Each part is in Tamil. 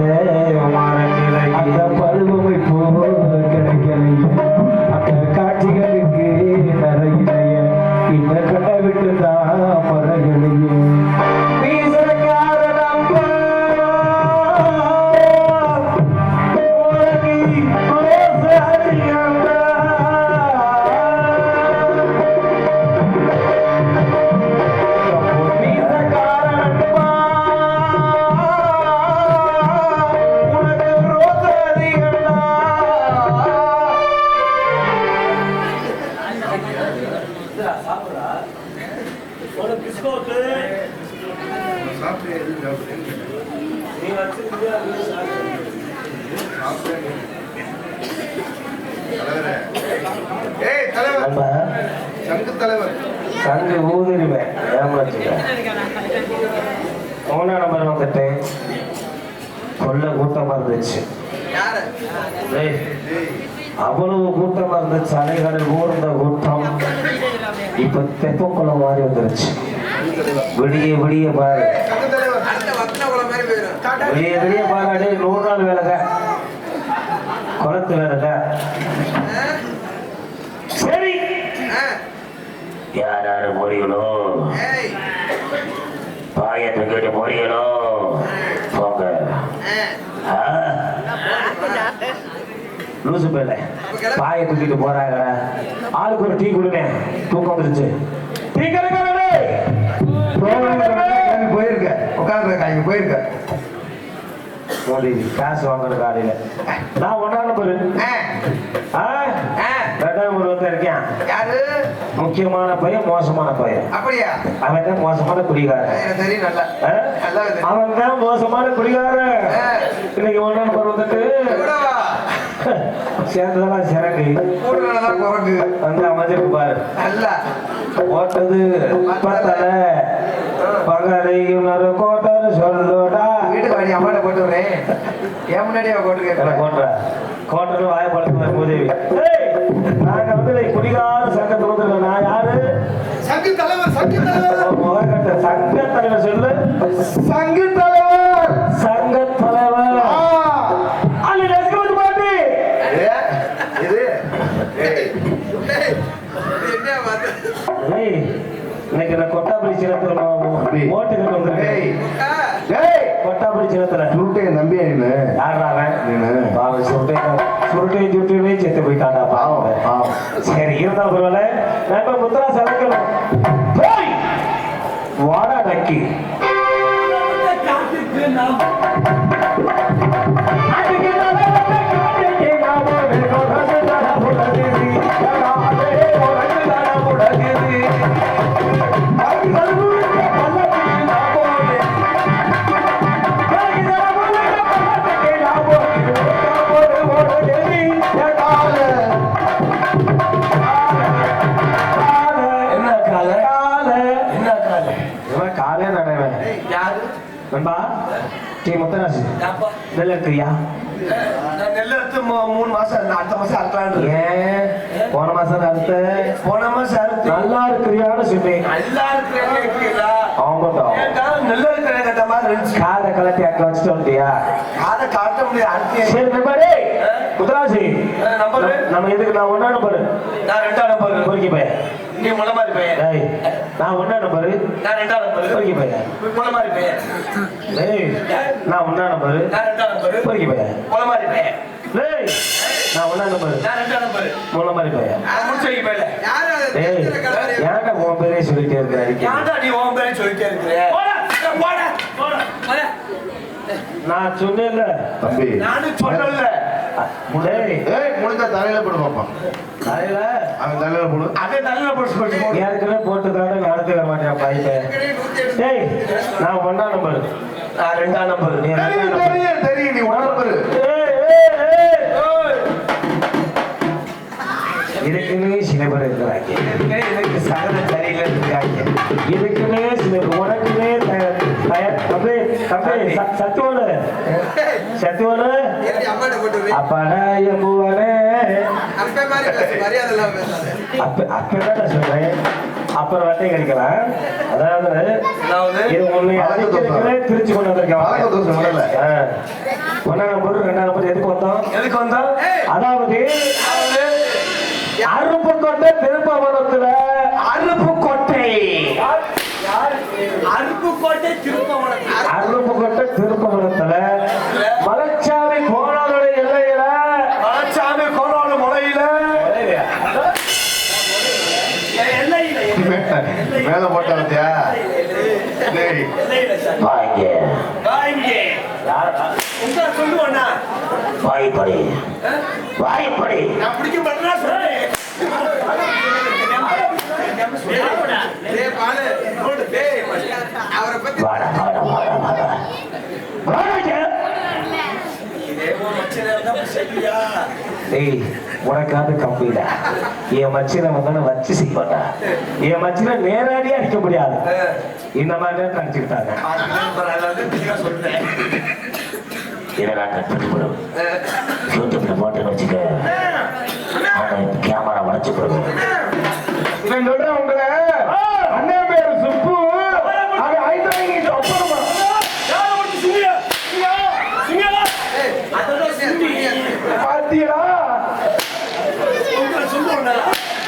Yeah. அவ்வளவு கூட்டமா இருந்துச்சு அலைகளில் ஊர்ந்த கூட்டம். இப்ப தெப்பக்குளம் மாதிரி வந்துருச்சு. விடிய விடிய பாரு. விடிய விடிய பாரு நூறு நாள் வேலைங்க குளத்து வேலைங்க சரி. யார் யாரு ஏய். பாயத்தை கேட்டு முடியலோ பேல பாயை தூக்கிட்டு போறாங்கடா. ஆளுக்கு ஒரு டீ கொடுங்க. தூக்கம் வந்துருச்சு. டீ கடைக்காரனே போயிருக்க. உட்காந்துருக்கா இங்க போயிருக்க. காசு வாங்குற காலையில. நான் ஒன்னா நம்பரு ஆ? ரெண்டாம் நம்பர் வந்து இருக்கேன். யாரு? முக்கியமான பையன் மோசமான பையன். அப்படியா? அவன் தான் மோசமான குடிகாரன். அவன் தான் மோசமான குடிகாரன். இன்னைக்கு ஒன்னா நம்பர் வந்துட்டு. கூடவா சேர்ந்ததெல்லாம் சிறகு கூட நல்லதான் குரங்கு. வந்து அமைஞ்சிருக்கு பாரு. நல்லா ஓட்டது பத்தல. பகலையும் கோட்டன்னு சொல்லுடா. வீட்டுக்கு வாடி அம்மாட்ட போட்டு வரேன் என் முன்னாடியே அவ போட்டு என்ன கேட்கறேன் கோட்டுற. கோட்டன்னு வாய பழக்கம் மூதேவி ஏய், நாங்க வந்து குடிகார சங்கத்தை வந்து நான் யாரு? சங்கு தலைவர் சங்கு தலைவர். சங்க தலைவர் சொல்லு. சங்கு தலைவர் சங்க தலைவர் அல்ல நெசுக்கு பாட்டி இது என்ன பார்த்து ஏய், இன்னைக்கு நான் கொட்டாப்பள்ளி சின்னத்துல ஓட்டுக்கு வந்திருக்கேன் டேய். கொட்டாப்பள்ளி சின்னத்துல. சுருட்டையை நீனு நீனு. பாவம் சுருட்டையும் சுருட்டையும் சுருட்டையுமே செத்து போயிட்டாடா பாவம். சரி இருந்தாலும் பரவாயில்ல. நம்ம முத்ரா சலக்கணும் போய் வாடா நக்கி என்ன டீ நெல் இருக்கிறியா நான் நெல் எடுத்து மூ- மூணு மாசம். அடுத்த மாசம் அறுக்கலான்னு ஏன் போன மாசம் அறுத்த போன மாசம் அறுத்து நல்லா இருக்கிறியான்னு சொன்னேன் நல்லா அவங்கட்டும் ஏன்டா நெல் இருக்கிற கட்ட மாதிரி இருந்துச்சு காதை கலட்டி அக்க வச்சுட்டு வந்துட்டியா அதை காட்ட முடியாது அடுத்து சரி? நம்ம எதுக்கு நான் ஒன்னா நம்பரு நான் ரெண்டாம் நம்பர் பொறுக்கி பையன் நீ முளை மாதிரி பையன். டேய் நான் ஒன்னா நம்பரு நான் ரெண்டாம் நம்பர். பொறுக்கி பையன். முளை மாதிரி பையன். டேய் நான் ஒன்னா நம்பரு நான் ரெண்டாம் நம்பர். பொறுக்கி பையன். முளை மாதிரி பையன். டேய் நான் ஒன்னா நம்பரு நான் ரெண்டாம் நம்பர். பையன். நான் முடிச்சு டேய் ஏன்டா உன் பேரே சொல்லிட்டே இருக்கிற அடிக்கடி? ஏன்டா நீ உன் பேரை சொல்லிட்டே இருக்கிற? போடா போடா போடா. போடா. நான் சொன்னேன்ல. தம்பி நானும் சொல்லல முடிஞ்சா தலையில போடு பாப்பா. காலையில அவன் தலையில போடு. அதே நல்ல போட்டு போட்டு போடு. ஏற்கனவே போட்டு தானே நடத்தி வர மாட்டேன் டேய் நான் ஒன்னா நம்பர் நான் ரெண்டாம் நம்பர் நீ தெரியும் நம்பர் தெரியும் நீ உணர பாரு ஏய், ஏய், ஏய். இதுக்குன்னே சில பேர் இருக்கிறாங்க எனக்கு சகல சரியில்லை இருக்காங்க இதுக்குன்னே சில பேர் உனக்குமே தய- தய- தம்பி தம்பி. ச- சத்துவனு சத்துவனு அம்மாட்ட போட்டு அப்பாடா எம்புவனே. அப்ப மாதிரி பேசு மரியாதை இல்லாம பேசாத. அப்ப அப்பதான் சொல்றேன். அப்புறம் வட்டை கடிக்கலாம் அதாவது இது. அடிக்கிறதுக்குள்ளே திருச்சி கொண்டு வந்திருக்கேன். ஒண்ணாம் நம்பர் ரெண்டாம் நம்பர் எதுக்கு வந்தோம்? எதுக்கு வந்தா அதாவது அருப்புக்கோட்டை திருப்பவனத்துல அருப்புக்கோட்டை அருப்புக்கோட்டை திருப்பவனம் அருப்புக்கோட்டை திருப்பவனத்துல. மலைச்சாமி கோணாலுடைய எல்லையில. மலைச்சாமி கோலாடு முறையில மேல போட்ட வந்தியா டேய் வாங்க. வாங்க. உங்க சொல்லுவானா? வாய்ப்படி. வாய்ப்படி. நான் பிடிக்க மாட்டேன்னா சொல்றேன் டேய் பாலு நோடு டேய் அவரை பத்தி டேய் உனக்காவது கம்பிடா என் மச்சினை வந்தானே வச்சு செய்வாடா என் மச்சினை நேரடியா அடிக்க முடியாது. இந்த மாதிரி சொல்றேன் இதெல்லாம் கட் பண்ணி யூடியூப்ல போட்டேன்னு வச்சுக்க. கேமரா உடச்சு கொடுக்கும் நான் சொல்றேன் உங்களை அண்ணன் பேரு சுப்பு அது ஐந்து வாங்கிட்டு அப்புறமா அதோட சுண்டி பாத்தியா உங்களை சொல்லுவோம்டா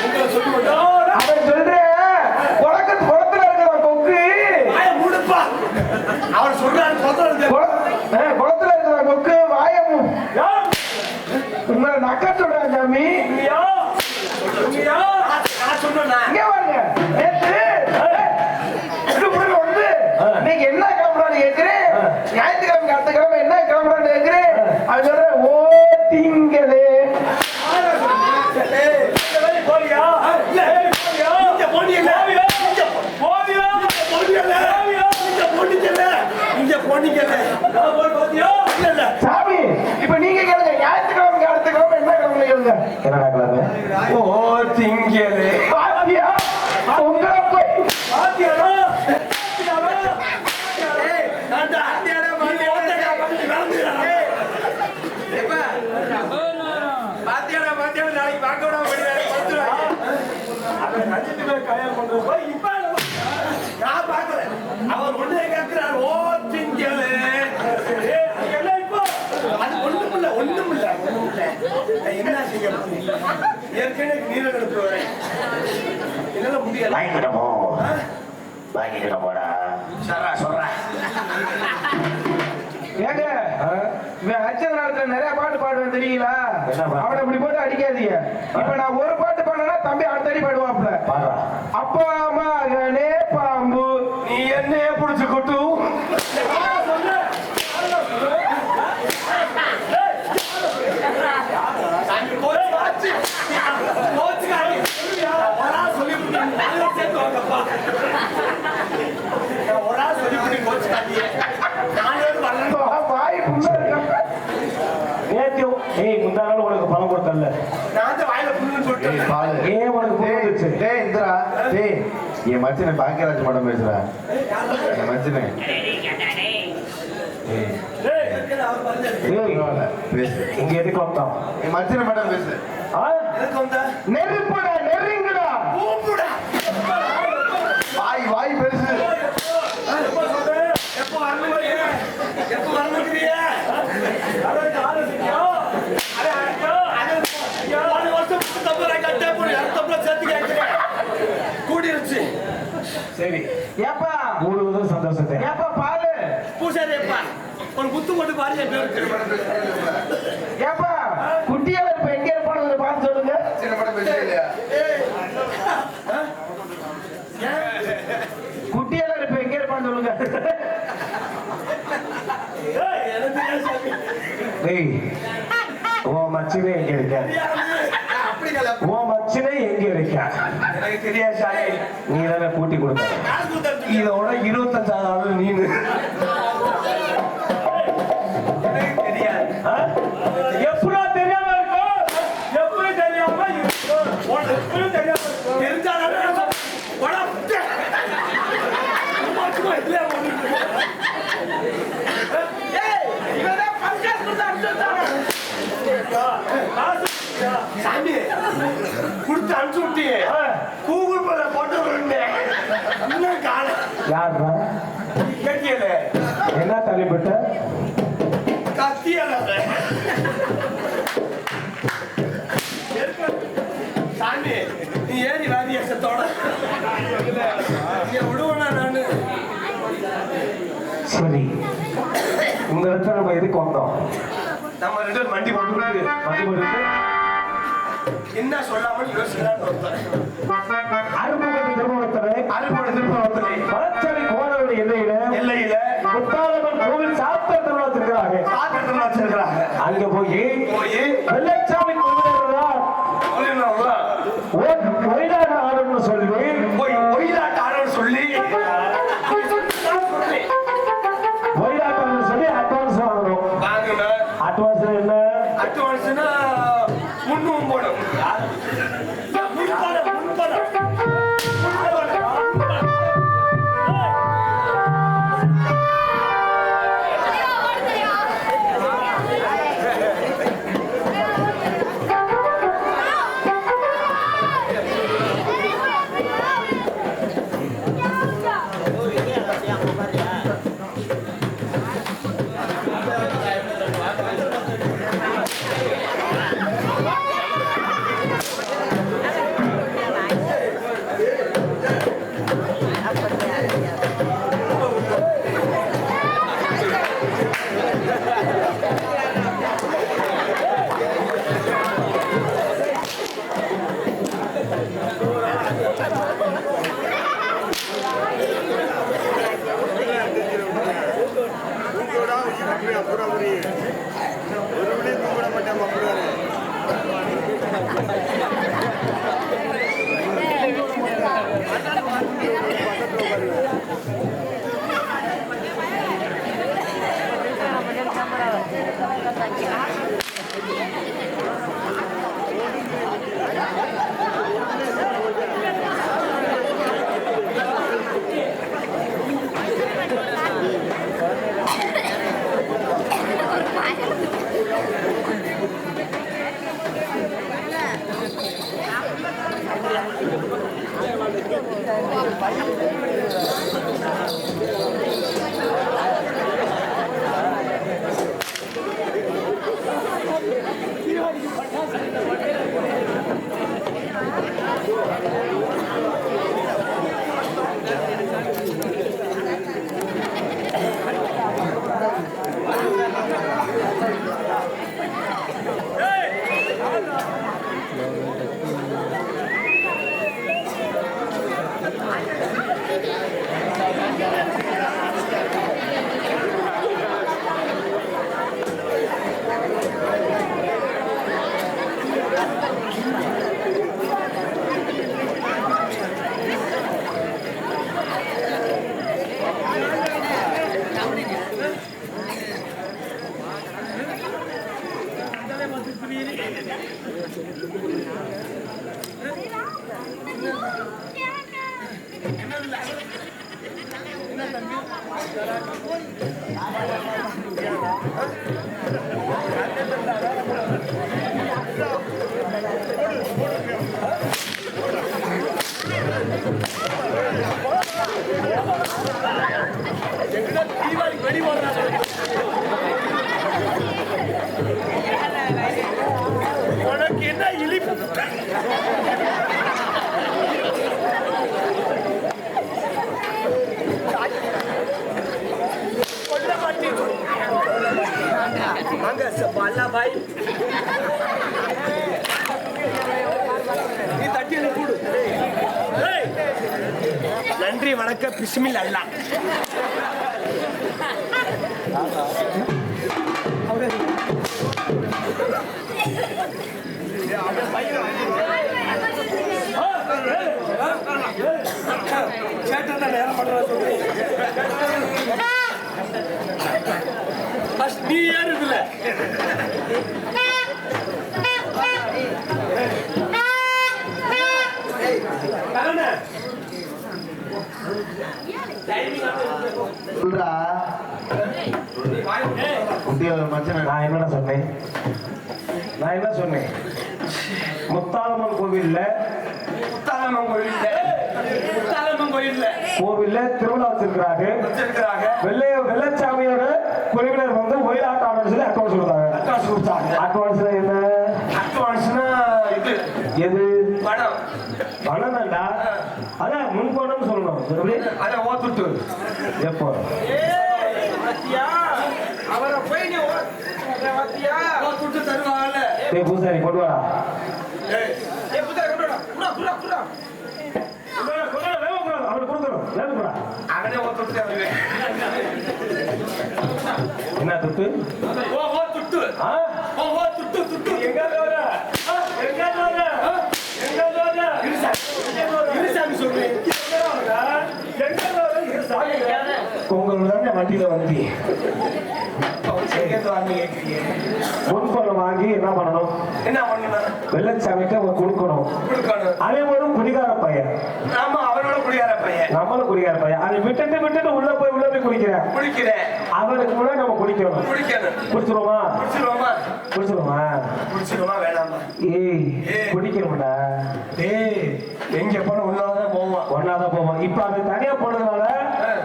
உங்களை சொல்லுவோம்டா அவன் சொல்றேன் உலக குளத்துல இருக்கிற கொக்கு வாய மூடுப்பா அவர் சொல்றாரு சொல்றது குள- ஆ, குளத்துல இருக்கிற கொக்கு வாயம் உங்களை நக்க சொல்றேன் சாமி நான் சொன்னா இங்க பாருங்க நேத்து திருப்பூர்ல வந்து இன்னைக்கு என்ன கிளம்புறான்னு கேக்குறேன் ஞாயிற்றுக்கிழமை அடுத்த கிழமை என்ன கிளம்புறான்னு கேக்குறேன் அது சொல்றேன் ஓ திங்களே சாமி இப்ப நீங்க கேளுங்க ஞாயிற்றுக்கிழமை அடுத்த கிழமை என்ன கேளுங்க என்னடா கிளம்பு ஓ திங்களே. பாத்தியா? உங்களை போய் நான் பார்க்கல. அவர் ஒண்ணே கேட்கிறார், ஓ ஏற்கனவே நீரை எடுத்து வரேன். என்னால முடியல. வாங்கிக்கிட்டமோ வாங்கிக்கிட்டமோடா சொல்றா, சொல்றா. ஏங்க இவன் நேரத்துல நிறைய பாட்டு பாடுவேன் தெரியுங்களா? என்ன? அவனை இப்படி போட்டு அடிக்காதீங்க. இப்ப நான் ஒரு பாட்டு பாடினா தம்பி அடுத்த அடி பாடுவாப்ல அப்பா மகனே பாம்பு நீ என்னைய புடிச்சு கொட்டு சாமி, கோச்சு, கோச்சு. கோச்சுக்காரி. நான் ஒரு ஆள் சொல்லிவிட்டேன். நானும் சேர்த்து வாங்கப்பா. நான் ஒரு ஆள் சொல்லிவிட்டேன், கோச்சுக்காரியே. நானே வரலன்னு வாய் புண்ணா இருக்க நேத்து ஏய் முந்தா நாள் உனக்கு பணம் கொடுத்தல நான் தான் வாயில புண்ணுன்னு சொல்லிட்டேன். பாலு ஏன் உனக்கு பணம் வந்துச்சு டேய் இந்திரா டேய் என் மச்சனை பாக்கியராஜ் மேடம் பேசுறா. என் மச்சனை. இங்க எதுக்கு வந்தோம் மச்சனை மேடம் பேசு? நெருப்புடா நெருங்குடா. வாய் வாய் பெருசு எப்ப? எப்ப வருஷம் கட்டே சேர்த்து கேட்கிறேன். சரி. ஏப்பா? முழுவதும் சந்தோஷத்தை. ஏப்பா பாலு? பூசாரி அப்பா, ஒரு குத்து போட்டு பாரு. ஏப்பா குட்டியால இப்ப எங்க இருப்பானு பார்த்து சொல்லுங்க. குட்டியால இப்ப எங்க இருப்பான்னு சொல்லுங்க. உன் மச்சினே எங்க இருக்க. உன் மச்சினே எங்க இருக்க? எனக்கு தெரியாது சாமி. நீ தானே கூட்டி கொடுத்த காசு கொடுத்தா இதோட இருபத்தஞ்சாவது நீனு எனக்கு தெரியாது. ஆ? எப்படா தெரியாம இருக்கும் எப்படி தெரியாம இருக்கும் உனக்கு எப்படி தெரியாம இருக்கும்? தெரிஞ்சாதானே நான். சாமி, கொடுத்து அனுப்பிச்சு விட்டியே. கூகுள் பேல போட்டு விடுங்க. கேட்டியல என்ன கத்தியல. சாமி நீ ஏறி வாதியசத்தோட விடுவனா நானு? சரி. இடத்துல நம்ம எதுக்கு வந்தோம்? நம்ம ரெண்டு மண்டி போட்டு போட்டு என்ன சொல்லாமல் யோசிக்கலாம் அருப்புக்கோட்டை திருமணத்திலே அறுபடை திருப்பவத்திலே பழச்சாலை கோணவருடைய எல்லையில எல்லையில முத்தாளம்மன் கோவில் சாஸ்திர திருமணத்திற்காக சாப்பிட்டு வச்சிருக்கிறாங்க அங்க போய் போய் வெள்ளச்சாமி கோவிலார் ஒயிலாக ஆடணும்னு சொல்லி Procuradoria. என்ன இழிப்பு கொல்ல மாட்டேன் வாங்க பல்லா பாய். நீ தட்டி எனக்கு கூடு. நன்றி வணக்கம் பிஸ்மில் அல்லா. சேட்டை நேரம் சொல்லி. ஃபர்ஸ்ட் நீ ஏறுதுல நான் என்னடா சொன்னேன். நான் என்ன சொன்னேன்? முத்தாலம்மன் கோவில்ல முத்தாலம்மன் கோயில்ல முத்தாலம்மன் கோயில்ல கோவில்ல திருவிழா வச்சிருக்கிறாங்க வெள்ளச்சாமியோட குழுவினர் வந்து ஒயிலாட்ட ஆடன்னு சொல்லி அக்கௌண்ட் சொல்றாங்க. அட்வான்ஸ் கொடுத்தாங்க அட்வான்ஸ்ல என்ன? அட்வான்ஸ்னா இது. எது? பணம். பணம் தான்டா. அதான் முன்பணம் சொல்லணும் எப்படி? அதை ஓத்துட்டு எப்போ? அவரை போய் நீ ஓத்துட்டு தருவாங்கல்ல. டேய் பூசாரி கொண்டு வாடா. ஏய், ஏய், புத்தா, கொண்டு வாடா. புறா, புறா, புறா. கொண்டு வாடா, கொண்டு வாடா, சொல்றேன் உங்களோட தானே வண்டியில வந்து முன்பணம் வாங்கி என்ன பண்ணணும்? என்ன பண்ணணும் வெள்ளச்சாமிக்கு அவங்க கொடுக்கணும். கொடுக்கணும். அதே மாதிரி குடிகார பையன். ஆமா அவனோட குடியார பையன். நம்மளும் குடிகார பையன். அதை விட்டுட்டு விட்டுட்டு உள்ள போய் உள்ள போய் குடிக்கிறேன். குடிக்கிறேன். அவனுக்கு முன்னாடி நம்ம குடிக்கணும். குடிக்கணும். குடிச்சிருவோமா? குடிச்சிருவோமா? குடிச்சிருவோமா? குடிச்சிருவோமா வேணாமா ஏய் ஏய். குடிக்கணும்டா. டேய் எங்க போன ஒன்னாதான் போவான் ஒன்னாதான் போவோம். இப்ப அவன் தனியா போனதுனால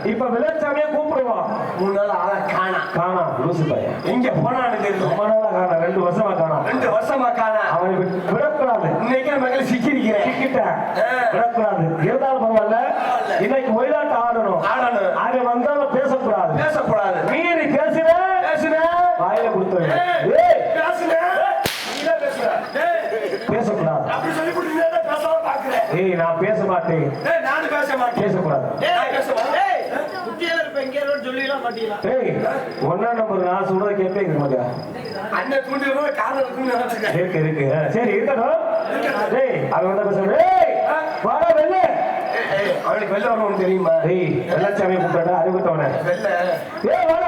இப்ப வெள்ளச்சாமியா கூப்பிடுவான் மூணு நாள் ஆளை காணா. காணா லூசு பையன். எங்க போனான்னு தெரியல ரொம்ப நாளா காணா ரெண்டு வருஷமா காணா. ரெண்டு வருஷமா காணா. அவனை விட்டு- விடக்கூடாது. இன்னைக்கு மகள் சிக்கிருக்கிறேன். சிக்கிட்டேன். விடக்கூடாது. இருந்தாலும் பரவாயில்ல. இன்னைக்கு ஒயிலாட்டம் ஆடணும். ஆடணும். அவன் வந்தாலும் பேசக்கூடாது. பேசக்கூடாது. மீறி பேசுன பேசுன வாயில டேய், பேசக்கூடாது. அப்படி சொல்லி கொடுத்தீங்கன்னா பேசாம பாக்குறேன் ஏய் நான் பேச மாட்டேன். நானும் பேச மாட்டேன். பேசக்கூடாது. பேச மாட்டேன். ஏய், குட்டியால இருப்ப எங்கே இருப்பேன்னு சொல்லிடலாம் மாட்டீங்களா? ஏய் ஒன்னா நம்பர் நான் சொல்றத கேட்பேங்க மாட்டா அண்ணன் தூண்டி வருவோம் காரணம் இருக்குன்னு இருக்கு இருக்கு. சரி இருக்கட்டும். டேய் அவன் வந்தா பேசுற ஏய் வாடா வெள்ள. ஏய், அவனுக்கு வரணும்னு தெரியுமா? ஏய் வெள்ளச்சாமி கூப்பிட்டா அறிவுத்தவன வெளில ஏய் வாடா